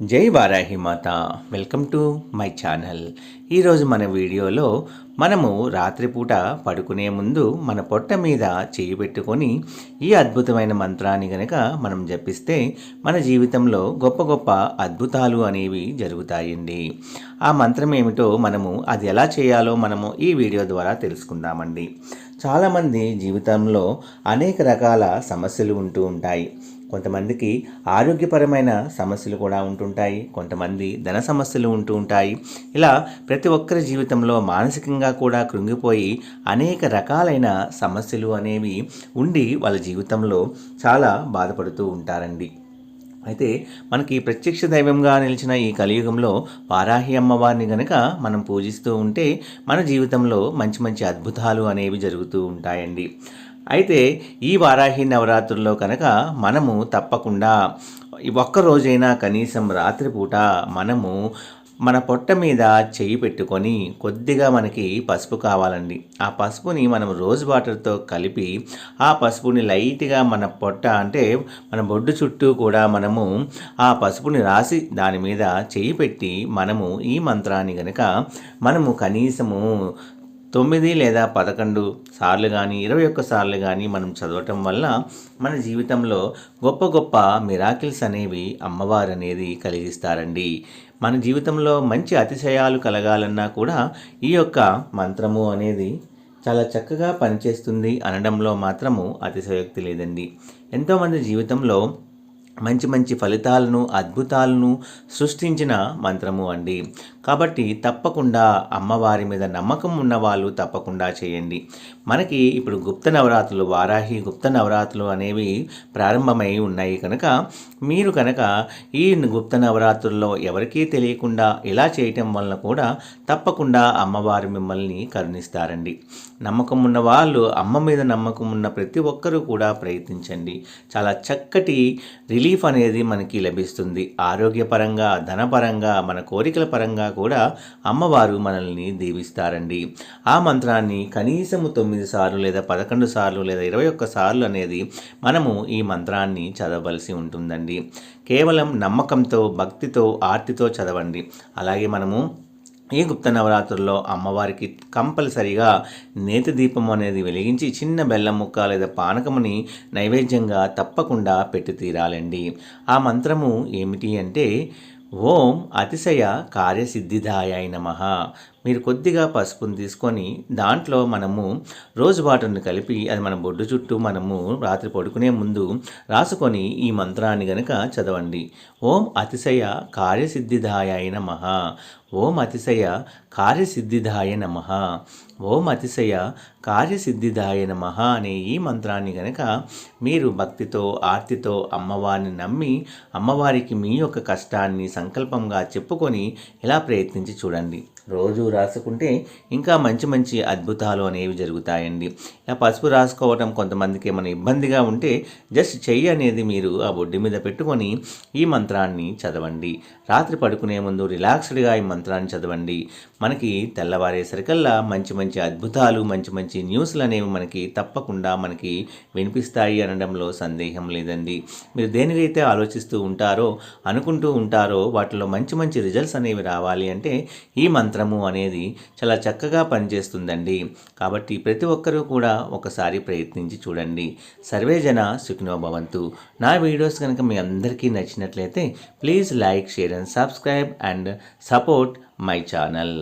జై వారాహి మాత. Welcome to my channel. ఈరోజు మన వీడియోలో మనము రాత్రిపూట పడుకునే ముందు మన పొట్ట మీద చేయి పెట్టుకొని ఈ అద్భుతమైన మంత్రాన్ని గనక మనం జపిస్తే మన జీవితంలో గొప్ప గొప్ప అద్భుతాలు అనేవి జరుగుతాయండి. ఆ మంత్రం ఏమిటో మనము అది ఎలా చేయాలో మనము ఈ వీడియో ద్వారా తెలుసుకుందామండి. చాలామంది జీవితంలో అనేక రకాల సమస్యలు ఉంటూ ఉంటాయి. కొంతమందికి ఆరోగ్యపరమైన సమస్యలు కూడా ఉంటుంటాయి కొంతమంది ధన సమస్యలు ఉంటూ ఉంటాయి. ఇలా ప్రతి ఒక్కరి జీవితంలో మానసికంగా కూడా కృంగిపోయి అనేక రకాలైన సమస్యలు అనేవి ఉండి వాళ్ళ జీవితంలో చాలా బాధపడుతూ ఉంటారండి. అయితే మనకి ప్రత్యక్ష దైవంగా నిలిచిన ఈ కలియుగంలో వారాహి అమ్మవారిని గనక మనం పూజిస్తూ ఉంటే మన జీవితంలో మంచి మంచి అద్భుతాలు అనేవి జరుగుతూ ఉంటాయండి. అయితే ఈ వారాహి నవరాత్రుల్లో కనుక మనము తప్పకుండా ఒక్క రోజైనా కనీసం రాత్రిపూట మనము మన పొట్ట మీద చెయ్యి పెట్టుకొని కొద్దిగా మనకి పసుపు కావాలండి. ఆ పసుపుని మనం రోజ్ వాటర్తో కలిపి ఆ పసుపుని లైట్గా మన పొట్ట అంటే మన బొడ్డు చుట్టూ కూడా మనము ఆ పసుపుని రాసి దాని మీద చెయ్యి పెట్టి మనము ఈ మంత్రాన్ని గనక మనము కనీసము తొమ్మిది లేదా పదకొండు సార్లు కానీ ఇరవై ఒక్క సార్లు కానీ మనం చదవటం వల్ల మన జీవితంలో గొప్ప గొప్ప మిరాకిల్స్ అనేవి అమ్మవారు అనేది కలిగిస్తారండి. మన జీవితంలో మంచి అతిశయాలు కలగాలన్నా కూడా ఈ యొక్క మంత్రము అనేది చాలా చక్కగా పనిచేస్తుంది అనడంలో మాత్రము అతిశయోక్తి లేదండి. ఎంతోమంది జీవితంలో మంచి మంచి ఫలితాలను అద్భుతాలను సృష్టించిన మంత్రము అండి. కాబట్టి తప్పకుండా అమ్మవారి మీద నమ్మకం ఉన్న వాళ్ళు తప్పకుండా చేయండి. మనకి ఇప్పుడు గుప్త నవరాత్రులు వారాహి గుప్త నవరాత్రులు అనేవి ప్రారంభమై ఉన్నాయి కనుక మీరు కనుక ఈ గుప్త నవరాత్రుల్లో ఎవరికీ తెలియకుండా ఇలా చేయటం వలన కూడా తప్పకుండా అమ్మవారు మిమ్మల్ని కరుణిస్తారండి. నమ్మకం ఉన్న వాళ్ళు అమ్మ మీద నమ్మకం ఉన్న ప్రతి ఒక్కరూ కూడా ప్రయత్నించండి. చాలా చక్కటి రిలీఫ్ అనేది మనకి లభిస్తుంది. ఆరోగ్యపరంగా ధనపరంగా మన కోరికల పరంగా కూడా అమ్మవారు మనల్ని దీవిస్తారండి. ఆ మంత్రాన్ని కనీసము తొమ్మిది సార్లు లేదా పదకొండు సార్లు లేదా ఇరవై ఒక్క సార్లు అనేది మనము ఈ మంత్రాన్ని చదవలసి ఉంటుందండి. కేవలం నమ్మకంతో భక్తితో ఆర్తితో చదవండి. అలాగే మనము ఈ గుప్త నవరాత్రుల్లో అమ్మవారికి కంపల్సరిగా నేతి దీపం అనేది వెలిగించి చిన్న బెల్లం ముక్క లేదా పానకముని నైవేద్యంగా తప్పకుండా పెట్టి తీరాలండి. ఆ మంత్రము ఏమిటి అంటే ఓం అతిశయ కార్యసిద్ధిదాయ నమ. మీరు కొద్దిగా పసుపుని తీసుకొని దాంట్లో మనము రోజు వాటర్ని కలిపి అది మన బొడ్డు చుట్టూ మనము రాత్రి పడుకునే ముందు రాసుకొని ఈ మంత్రాన్ని గనక చదవండి. ఓం అతిశయ కార్యసిద్ధిదాయ నమ. ఓం అతిశయ కార్యసిద్ధిదాయ నమ. ఓం అతిశయ కార్యసిద్ధిదాయ నమ అనే ఈ మంత్రాన్ని గనక మీరు భక్తితో ఆర్తితో అమ్మవారిని నమ్మి అమ్మవారికి మీ యొక్క కష్టాన్ని సంకల్పంగా చెప్పుకొని ఇలా ప్రయత్నించి చూడండి. రోజు రాసుకుంటే ఇంకా మంచి మంచి అద్భుతాలు అనేవి జరుగుతాయండి. ఇలా పసుపు రాసుకోవటం కొంతమందికి ఏమైనా ఇబ్బందిగా ఉంటే జస్ట్ చెయ్యి అనేది మీరు ఆ బొడ్డు మీద పెట్టుకొని ఈ మంత్రాన్ని చదవండి. రాత్రి పడుకునే ముందు రిలాక్స్డ్గా ఈ మంత్రాన్ని చదవండి. మనకి తెల్లవారేసరికల్లా మంచి మంచి అద్భుతాలు మంచి మంచి న్యూస్లు అనేవి మనకి తప్పకుండా మనకి వినిపిస్తాయి అనడంలో సందేహం లేదండి. మీరు దేనికైతే ఆలోచిస్తూ ఉంటారో అనుకుంటూ ఉంటారో వాటిలో మంచి మంచి రిజల్ట్స్ అనేవి రావాలి అంటే ఈ యంత్రము అనేది చాలా చక్కగా పనిచేస్తుందండి. కాబట్టి ప్రతి ఒక్కరూ కూడా ఒకసారి ప్రయత్నించి చూడండి. సర్వే జన సుఖినోభవంతు నా వీడియోస్ కనుక మీ అందరికీ నచ్చినట్లయితే please like share and subscribe and support my channel.